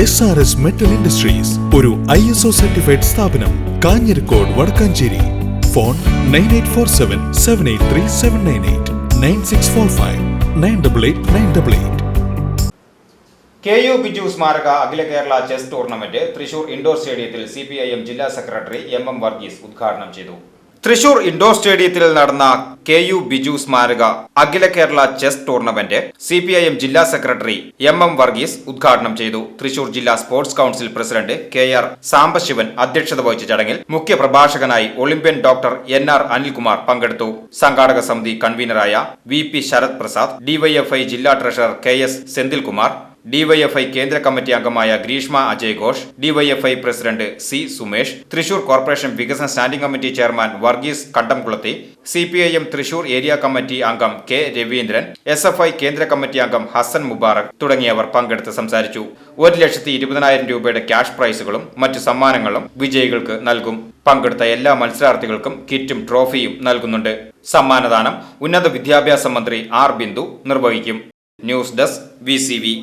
S R S metal industries ഒരു I S O certified സ്ഥാപനം Kanjirakode Vadakkanchery. Phone nine eight four seven seven eight three seven nine eight nine six four five nine double eight nine double eight K U Biju സ്മാരക അഖില Kerala chess tournament Thrissur indoor സ്റ്റേഡിയത്തിൽ C P I M ജില്ലാ secretary M M Varghese ഉദ്ഘാടനം ചെയ്തു. Thrissur indoor സ്റ്റേഡിയത്തിൽ നടന്ന K U Biju സ്മാരക അഖില Kerala chess tournament C P I M ജില്ലാ secretary M M Varghese ഉദ്ഘാടനം ചെയ്തു. തൃശൂർ ജില്ലാ sports council president K R Sambasivan അധ്യക്ഷത വഹിച്ച ചടങ്ങിൽ മുഖ്യ പ്രഭാഷകനായി Olympian doctor N R Anilkumar പങ്കെടുത്തു. സംഘാടക സമിതി കൺവീനറായ V P Sarath Prasad DYFI ജില്ലാ treasurer K S Senthilkumar DYFI കേന്ദ്ര കമ്മിറ്റി അംഗമായ Greeshma Ajay Ghosh DYFI president C Sumesh Thrissur corporation വികസന standing committee chairman Varghese Kandamkulathy C P I M Thrissur area committee അംഗം K Raveendran S F I കേന്ദ്ര committee അംഗം ഹസൻ മുബാറക് തുടങ്ങിയവർ പങ്കെടുത്ത് സംസാരിച്ചു. ഒരു ലക്ഷത്തി ഇരുപതിനായിരം രൂപയുടെ ക്യാഷ് പ്രൈസുകളും മറ്റു സമ്മാനങ്ങളും വിജയികൾക്ക് നൽകും. പങ്കെടുത്ത എല്ലാ മത്സരാർത്ഥികൾക്കും കിറ്റും ട്രോഫിയും നൽകുന്നുണ്ട്. സമ്മാനദാനം ഉന്നത വിദ്യാഭ്യാസ മന്ത്രി ആർ ബിന്ദു നിർവഹിക്കും. News desk V.